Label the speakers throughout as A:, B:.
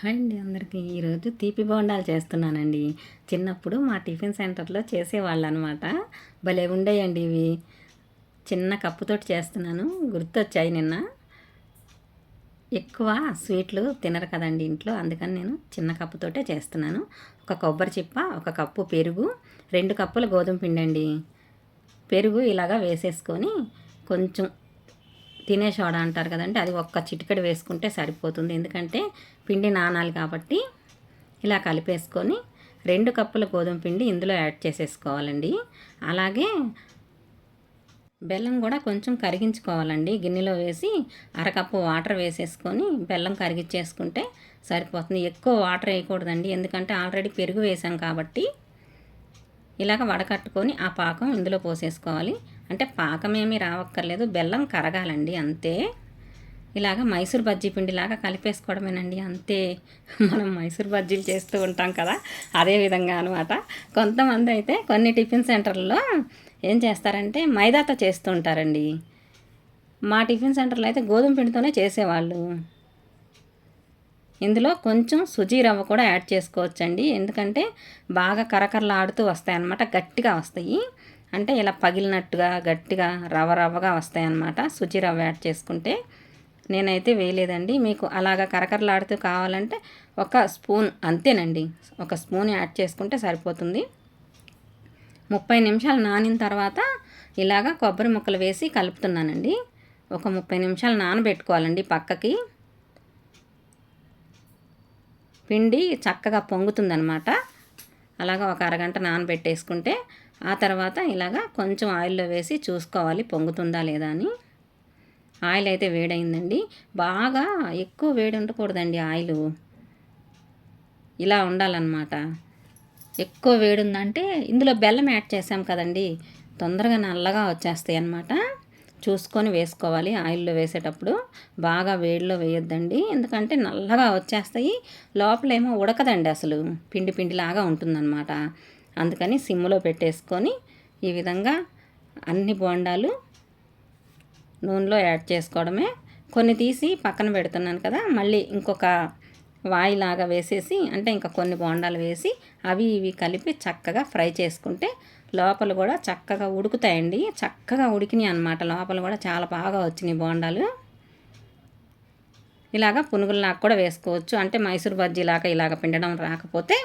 A: Hi అండి అందరికీ. ఈరోజు తీపి బోండాలు చేస్తున్నానండి. చిన్నప్పుడు మా టిఫిన్ సెంటర్లో చేసేవాళ్ళు అనమాట భలే ఉండేయండి ఇవి. చిన్న కప్పుతోటి చేస్తున్నాను. గుర్తొచ్చాయి నిన్న. ఎక్కువ స్వీట్లు తినరు కదండి ఇంట్లో. అందుకని నేను చిన్న కప్పుతోటే చేస్తున్నాను. ఒక కొబ్బరి చిప్ప ఒక కప్పు పెరుగు రెండు కప్పుల గోధుమ పిండి అండి పెరుగు ఇలాగా వేసేసుకొని కొంచెం తినే సోడా అంటారు కదండి అది ఒక్క చిటికెడు వేసుకుంటే సరిపోతుంది. ఎందుకంటే పిండి నానాలి కాబట్టి ఇలా కలిపేసుకొని రెండు కప్పుల గోధుమ పిండి ఇందులో యాడ్ చేసేసుకోవాలండి. అలాగే బెల్లం కూడా కొంచెం కరిగించుకోవాలండి. గిన్నెలో వేసి అరకప్పు వాటర్ వేసేసుకొని బెల్లం కరిగించేసుకుంటే సరిపోతుంది. ఎక్కువ వాటర్ వేయకూడదండి ఎందుకంటే ఆల్రెడీ పెరుగు వేసాం కాబట్టి ఇలాగ వడకట్టుకొని ఆ పాకం ఇందులో పోసేసుకోవాలి. అంటే పాకమేమీ రావక్కర్లేదు బెల్లం కరగాలండి అంతే. ఇలాగ మైసూర్ బజ్జీ పిండిలాగా కలిపేసుకోవడమేనండి అంతే. మనం మైసూర్ బజ్జీలు చేస్తూ ఉంటాం కదా అదే విధంగా అనమాట కొంతమంది అయితే కొన్ని టిఫిన్ సెంటర్లో ఏం చేస్తారంటే మైదాతో చేస్తూ ఉంటారండి. మా టిఫిన్ సెంటర్లో అయితే గోధుమ పిండితోనే చేసేవాళ్ళు. ఇందులో కొంచెం సుజీ రవ్వ కూడా యాడ్ చేసుకోవచ్చండి. ఎందుకంటే బాగా కరకరలాడుతూ వస్తాయి అన్నమాట గట్టిగా వస్తాయి. అంటే ఇలా పగిలినట్టుగా గట్టిగా రవ్వ రవ్వగా వస్తాయి అన్నమాట సుజీ రవ్వ యాడ్ చేసుకుంటే. నేనైతే వేయలేదండి. మీకు అలాగా కరకరలాడుతూ కావాలంటే ఒక స్పూన్ అంతేనండి. ఒక స్పూన్ యాడ్ చేసుకుంటే సరిపోతుంది. ముప్పై నిమిషాలు నానిన తర్వాత ఇలాగా కొబ్బరి ముక్కలు వేసి కలుపుతున్నానండి. ఒక ముప్పై నిమిషాలు నానబెట్టుకోవాలండి పక్కకి. పిండి చక్కగా పొంగుతుందనమాట అలాగా ఒక అరగంట నానబెట్టేసుకుంటే ఆ తర్వాత ఇలాగా కొంచెం ఆయిల్లో వేసి చూసుకోవాలి పొంగుతుందా లేదా అని. ఆయిల్ అయితే వేడైందండి. బాగా ఎక్కువ వేడి ఉండకూడదండి ఆయిల్. ఇలా ఉండాలన్నమాట. ఎక్కువ వేడి ఉందంటే ఇందులో బెల్లం యాడ్ చేసాం కదండి. తొందరగా నల్లగా వచ్చేస్తాయి అన్నమాట చూసుకొని వేసుకోవాలి. ఆయిల్లో వేసేటప్పుడు బాగా వేడిలో వేయొద్దండి. ఎందుకంటే నల్లగా వచ్చేస్తాయి. లోపలేమో ఉడకదండి అసలు. పిండి పిండిలాగా ఉంటుందన్నమాట. అందుకని సిమ్లో పెట్టేసుకొని ఈ విధంగా అన్ని బోండాలు నూనెలో యాడ్ చేసుకోవడమే. కొన్ని తీసి పక్కన పెడుతున్నాను కదా మళ్ళీ ఇంకొక వాయిలాగా వేసేసి అంటే ఇంకా కొన్ని బోండాలు వేసి అవి ఇవి కలిపి చక్కగా ఫ్రై చేసుకుంటే లోపల కూడా చక్కగా ఉడుకుతాయండి. చక్కగా ఉడికినాయి అనమాట లోపల కూడా చాలా బాగా వచ్చినాయి బోండాలు. ఇలాగ పునుగుల్లాగా కూడా వేసుకోవచ్చు. అంటే మైసూర్ బజ్జీలాగా ఇలాగ పిండడం రాకపోతే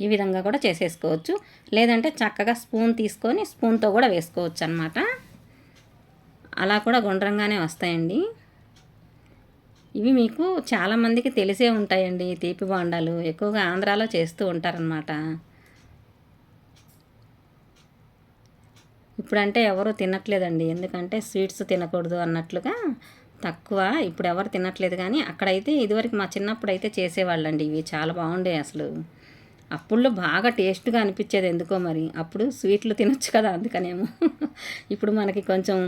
A: ఈ విధంగా కూడా చేసేసుకోవచ్చు. లేదంటే చక్కగా స్పూన్ తీసుకొని స్పూన్తో కూడా వేసుకోవచ్చు అనమాట అలా కూడా గుండ్రంగానే వస్తాయండి. ఇవి మీకు చాలామందికి తెలిసే ఉంటాయండి తీపి బోండాలు. ఎక్కువగా ఆంధ్రాలో చేస్తూ ఉంటారనమాట ఇప్పుడంటే ఎవరు తినట్లేదండి. ఎందుకంటే స్వీట్స్ తినకూడదు అన్నట్లుగా తక్కువ ఇప్పుడు ఎవరు తినట్లేదు కానీ అక్కడైతే ఇదివరకు మా చిన్నప్పుడు అయితే చేసేవాళ్ళండి. ఇవి చాలా బాగుండే అసలు. అప్పుడులో బాగా టేస్ట్గా అనిపించేది ఎందుకో మరి. అప్పుడు స్వీట్లు తినొచ్చు కదా అందుకనేమో. ఇప్పుడు మనకి కొంచెం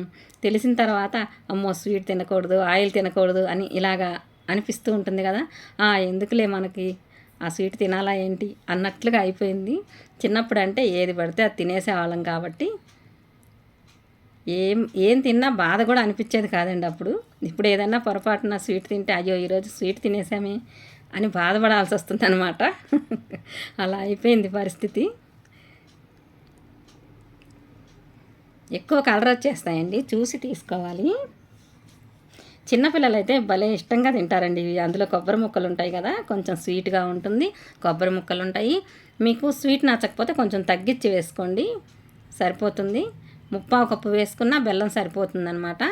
A: తెలిసిన తర్వాత అమ్మో స్వీట్ తినకూడదు ఆయిల్ తినకూడదు అని ఇలాగా అనిపిస్తూ ఉంటుంది కదా. ఎందుకులే మనకి ఆ స్వీట్ తినాలా ఏంటి అన్నట్లుగా అయిపోయింది. చిన్నప్పుడు అంటే ఏది పడితే అది తినేసేవాళ్ళం కాబట్టి ఏం ఏం తిన్నా బాధ కూడా అనిపించేది కాదండి అప్పుడు. ఇప్పుడు ఏదన్నా పొరపాటున స్వీట్ తింటే అయ్యో ఈరోజు స్వీట్ తినేసామే అని బాధపడాల్సి వస్తుంది అనమాట అలా అయిపోయింది పరిస్థితి. ఎక్కువ కలర్ వచ్చేస్తాయండి. చూసి తీసుకోవాలి. చిన్నపిల్లలు అయితే భలే ఇష్టంగా తింటారండి ఇవి. అందులో కొబ్బరి ముక్కలు ఉంటాయి కదా కొంచెం స్వీట్గా ఉంటుంది. కొబ్బరి ముక్కలు ఉంటాయి. మీకు స్వీట్ నచ్చకపోతే కొంచెం తగ్గించి వేసుకోండి. సరిపోతుంది. ముప్పావు కప్పు వేసుకున్న బెల్లం సరిపోతుందనమాట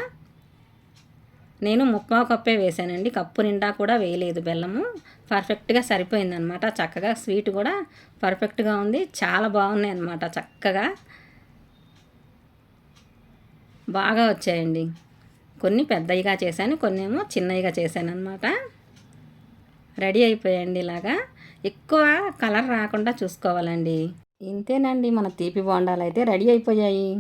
A: నేను ముప్పావు కప్పే వేసానండి కప్పు నిండా కూడా వేయలేదు బెల్లము. పర్ఫెక్ట్గా సరిపోయిందనమాట చక్కగా స్వీట్ కూడా పర్ఫెక్ట్గా ఉంది. చాలా బాగున్నాయి అనమాట చక్కగా. బాగా వచ్చాయండి. కొన్ని పెద్దయిగా చేశాను కొన్ని ఏమో చిన్నవిగా చేశాను అనమాట రెడీ అయిపోయాయండి ఇలాగా. ఎక్కువ కలర్ రాకుండా చూసుకోవాలండి. ఇంతేనండి మన తీపి బోండాలు అయితే రెడీ అయిపోయాయి.